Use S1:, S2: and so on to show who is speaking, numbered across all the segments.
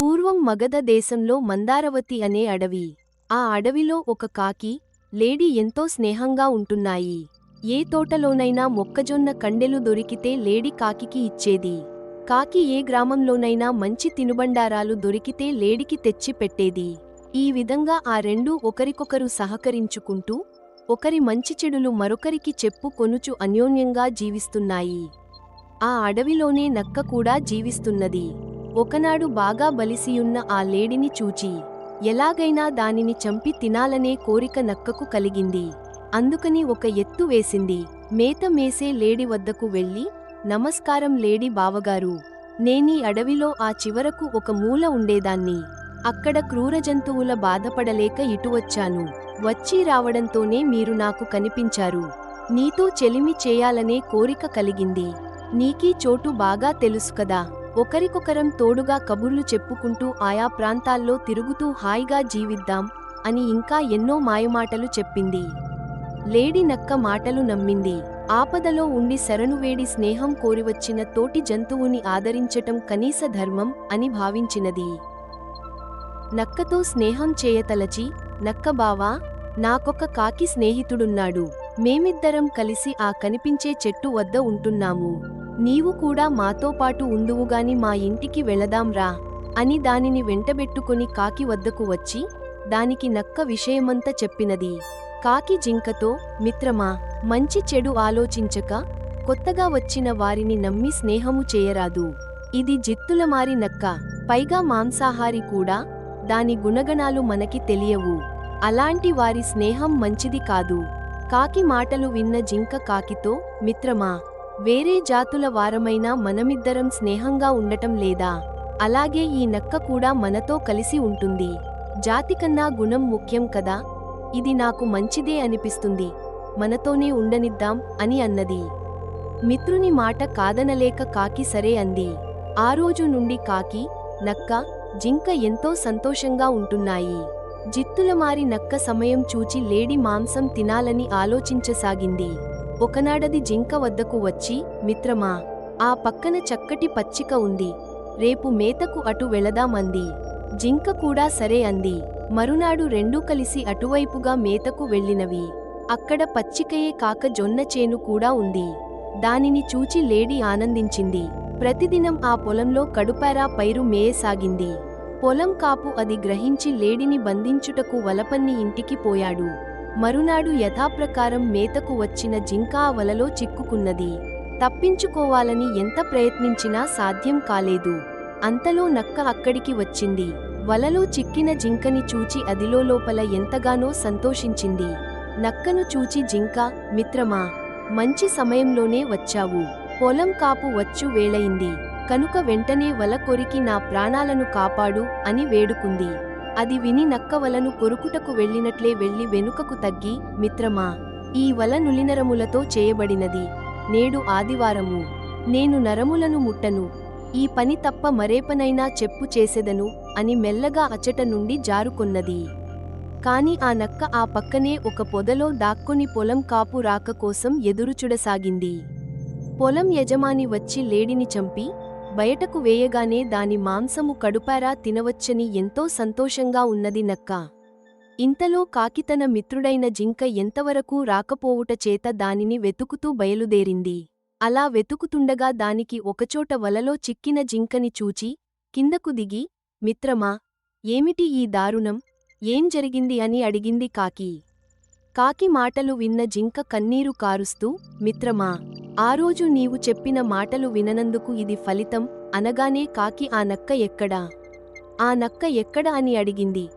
S1: పూర్వం మగధ దేశంలో మందారవతి అనే అడవి. ఆ అడవిలో ఒక కాకి లేడీ ఎంతో స్నేహంగా ఉంటున్నాయి. ఏ తోటలోనైనా మొక్కజొన్న కండెలు దొరికితే లేడి కాకికి ఇచ్చేది. కాకి ఏ గ్రామంలోనైనా మంచి తినుబండారాలు దొరికితే లేడికి తెచ్చి పెట్టేది. ఈ విధంగా ఆ రెండూ ఒకరికొకరు సహకరించుకుంటూ ఒకరి మంచి చెడులు మరొకరికి చెప్పు కొనుచు అన్యోన్యంగా జీవిస్తున్నాయి. ఆ అడవిలోనే నక్క కూడా జీవిస్తున్నది. ఒకనాడు బాగా బలిసియున్న ఆ లేడిని చూచి ఎలాగైనా దానిని చంపి తినాలనే కోరిక నక్కకు కలిగింది. అందుకని ఒక ఎత్తు వేసింది. మేత మేసే లేడి వద్దకు వెళ్ళి నమస్కారం లేడి బావగారు నేనీ అడవిలో ఆ చివరకు ఒక మూల ఉండేదాన్ని. అక్కడ క్రూర జంతువుల బాధపడలేక ఇటువచ్చాను వచ్చి రావడంతోనే మీరు నాకు కనిపించారు. నీతో చెలిమి చేయాలనే కోరిక కలిగింది. నీకీ చోటు బాగా తెలుసు కదా. ఒకరికొకరం తోడుగా కబుర్లు చెప్పుకుంటూ ఆయా ప్రాంతాల్లో తిరుగుతూ హాయిగా జీవిద్దాం అని ఇంకా ఎన్నో మాయమాటలు చెప్పింది. లేడి నక్క మాటలు నమ్మింది. ఆపదలో ఉండి శరణువేడి స్నేహం కోరివచ్చిన తోటి జంతువుని ఆదరించటం కనీస ధర్మం అని భావించినది. నక్కతో స్నేహం చేయతలచి నక్క బావా నాకొక కాకి స్నేహితుడున్నాడు. మేమిద్దరం కలిసి ఆ కనిపించే చెట్టు వద్ద ఉంటున్నాము. నీవు కూడా మాతో పాటు ఉందువుగాని మా ఇంటికి వెళదాంరా అని దానిని వెంటబెట్టుకుని కాకి వద్దకు వచ్చి దానికి నక్క విషయమంతా చెప్పినది. కాకి జింకతో మిత్రమా మంచి చెడు ఆలోచించక కొత్తగా వచ్చిన వారిని నమ్మి స్నేహము చేయరాదు. ఇది జిత్తులమారి నక్క పైగా మాంసాహారి కూడా దాని గుణగణాలు మనకి తెలియవు. అలాంటి వారి స్నేహం మంచిది కాదు. కాకి మాటలు విన్న జింక కాకితో మిత్రమా వేరే జాతుల వారమైనా మనమిద్దరం స్నేహంగా ఉండటం లేదా? అలాగే ఈ నక్క కూడా మనతో కలిసి ఉంటుంది. జాతికన్నా గుణం ముఖ్యం కదా? ఇది నాకు మంచిదే అనిపిస్తుంది. మనతోనే ఉండనిద్దాం అని అన్నది. మిత్రుని మాట కాదనలేక కాకి సరే అంది. ఆ రోజు నుండి కాకి నక్క జింక ఎంతో సంతోషంగా ఉంటున్నాయి. జిత్తులమారి నక్క సమయం చూచి లేడి మాంసం తినాలని ఆలోచించసాగింది. ఒకనాడది జింక వద్దకు వచ్చి మిత్రమా ఆ పక్కన చక్కటి పచ్చిక ఉంది. రేపు మేతకు అటు వెళదామంది జింక కూడా సరే అంది. మరునాడు రెండూ కలిసి అటువైపుగా మేతకు వెళ్ళినవి. అక్కడ పచ్చికయే కాక జొన్న చేను కూడా ఉంది. దానిని చూచి లేడి ఆనందించింది. ప్రతిదినం ఆ పొలంలో కడుపారా పైరు మేయసాగింది. పొలం కాపు అది గ్రహించి లేడిని బంధించుటకు వలపన్ని ఇంటికి పోయాడు. మరునాడు యథాప్రకారం మేతకు వచ్చిన జింక ఆ వలలో చిక్కుకున్నది. తప్పించుకోవాలని ఎంత ప్రయత్నించినా సాధ్యం కాలేదు. అంతలో నక్క అక్కడికి వచ్చింది. వలలో చిక్కిన జింకని చూచి అదిలో లోపల ఎంతగానో సంతోషించింది. నక్కను చూచి జింక మిత్రమా మంచి సమయంలోనే వచ్చావు. పొలం కాపు వచ్చు వేళయింది. కనుక వెంటనే వల కొరికి నా ప్రాణాలను కాపాడు అని వేడుకుంది. అది విని నక్క వలను కొరుకుటకు వెళ్ళినట్లే వెళ్ళి వెనుకకు తగ్గి మిత్రమా ఈ వల నులినరములతో చేయబడినది. నేడు ఆదివారము. నేను నరములను ముట్టను. ఈ పని తప్ప మరేపనైనా చెప్పు చేసెదను అని మెల్లగా అచట నుండి జారుకొన్నది. కాని ఆ నక్క ఆ పక్కనే ఒక పొదలో దాక్కుని పొలం కాపు రాక కోసం ఎదురుచుడసాగింది. పొలం యజమాని వచ్చి లేడిని చంపి బయటకు వేయగానే దాని మాంసము కడుపారా తినవచ్చని ఎంతో సంతోషంగా ఉన్నది నక్క. ఇంతలో కాకి తన మిత్రుడైన జింక ఎంతవరకు రాకపోవుట చేత దానిని వెతుకుతూ బయలుదేరింది. అలా వెతుకుతుండగా దానికి ఒకచోట వలలో చిక్కిన జింకని చూచి కిందకు దిగి మిత్రమా ఏమిటి ఈ దారుణం? ఏం జరిగింది అని అడిగింది కాకి. కాకి మాటలు విన్న జింక కన్నీరు కారుస్తూ మిత్రమా ఆ రోజు నీవు చెప్పిన మాటలు విననందుకు ఇది ఫలితం అనగానే కాకి ఆ నక్క ఎక్కడా? ఆ నక్క ఎక్కడ అని అడిగింది.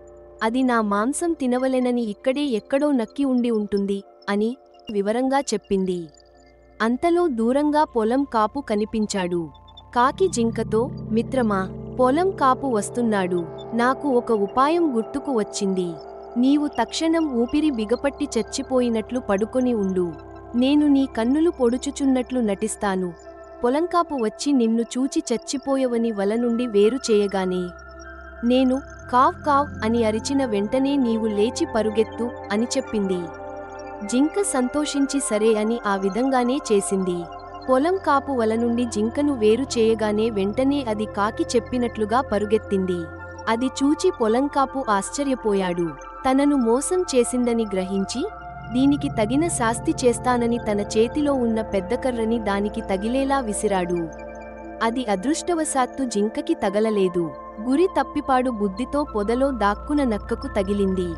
S1: అది నా మాంసం తినవలెనని ఇక్కడే ఎక్కడో నక్కి ఉండి ఉంటుంది అని వివరంగా చెప్పింది. అంతలో దూరంగా పొలం కాపు కనిపించాడు. కాకి జింకతో మిత్రమా పొలం కాపు వస్తున్నాడు. నాకు ఒక ఉపాయం గుర్తుకు వచ్చింది. నీవు తక్షణం ఊపిరి బిగపట్టి చచ్చిపోయినట్లు పడుకొని ఉండు. నేను నీ కన్నులు పొడుచుచున్నట్లు నటిస్తాను. పొలంకాపు వచ్చి నిన్ను చూచి చచ్చిపోయవని వల నుండి వేరు చేయగానే నేను కావ్ కావ్ అని అరిచిన వెంటనే నీవు లేచి పరుగెత్తు అని చెప్పింది. జింక సంతోషించి సరే అని ఆ విధంగానే చేసింది. పొలం కాపు వల నుండి జింకను వేరు చేయగానే వెంటనే అది కాకి చెప్పినట్లుగా పరుగెత్తింది. అది చూచి పొలంకాపు ఆశ్చర్యపోయాడు. తనను మోసం చేసిందని గ్రహించి దీనికి తగిన శాస్తి చేస్తానని తన చేతిలో ఉన్న పెద్దకర్రని దానికి తగిలేలా విసిరాడు. అది అదృష్టవశాత్తు జింకకి తగలలేదు. గురి తప్పిపాడు బుద్ధితో పొదలో దాక్కున నక్కకు తగిలింది.